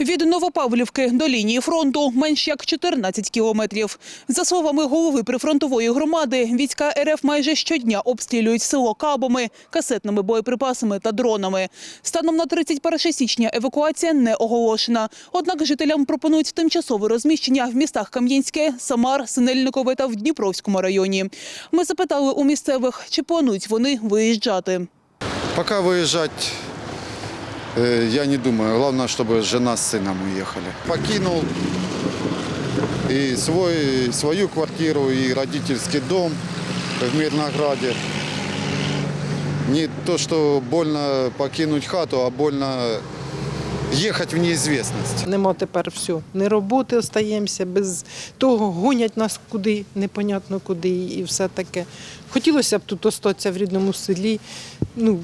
Від Новопавлівки до лінії фронту менш як 14 кілометрів. За словами голови прифронтової громади, війська РФ майже щодня обстрілюють село кабами, касетними боєприпасами та дронами. Станом на 31 січня евакуація не оголошена. Однак жителям пропонують тимчасове розміщення в містах Кам'янське, Самар, Синельникове та в Дніпровському районі. Ми запитали у місцевих, чи планують вони виїжджати. Выезжать э, я не думаю. Главное, чтобы жена с сыном уехали. Покинул и свой, свою квартиру, и родительский дом в Мирнограде. Не то, что больно покинуть хату, а больно ехать в неизвестность. Нема тепер все. Не роботи остаємося, без того гонять нас куди, непонятно куди і все таке. Хотілося б тут остатися в рідному селі, ну,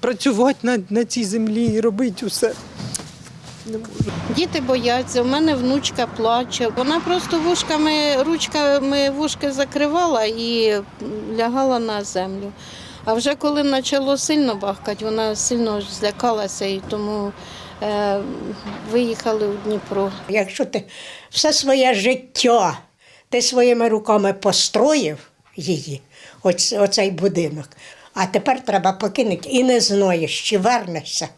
працювати на, на цій землі і робити усе. Не можу. Діти бояться, у мене внучка плаче. Вона просто вушками, ручками вушки закривала і лягала на землю. А вже коли почало сильно бахкати, вона сильно злякалася і тому е, виїхали у Дніпро. Якщо ти все своє життя ти своїми руками построїв її, оцей будинок, а тепер треба покинути і не знаєш, чи вернешся.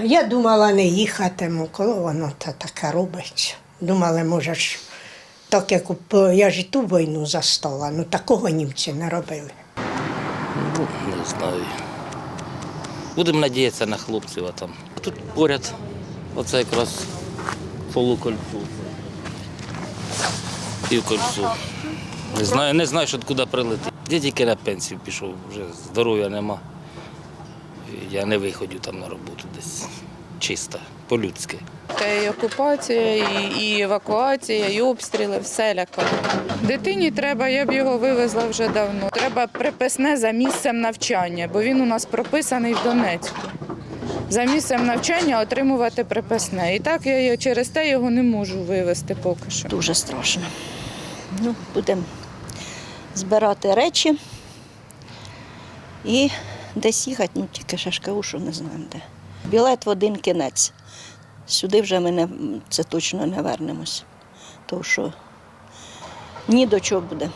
Я думала, не їхатиму, коли воно та таке робить. Думали, може ж, так як я ж і ту війну застала, ну такого німці не робили. Ну, не знаю. Будемо надіятися на хлопців, а там. Тут поряд, оце якраз полукольцу. Півкольцу. Не знаю, не знаю, що куди прилетить. Я тільки на пенсію пішов, вже здоров'я нема. Я не виходжу там на роботу десь чисто, по-людськи. Та і окупація, і, і евакуація, і обстріли, все лякає. Дитині треба, я б його вивезла вже давно. Треба приписне за місцем навчання, бо він у нас прописаний в Донецьку. За місцем навчання отримувати приписне. І так я через те його не можу вивезти поки що. Дуже страшно. Ну, будемо збирати речі і десь їхати, ну тільки шашкаву, що не знаємо де. Білет в один кінець. Сюди вже ми не, це точно не вернемось. Тому що ні до чого буде.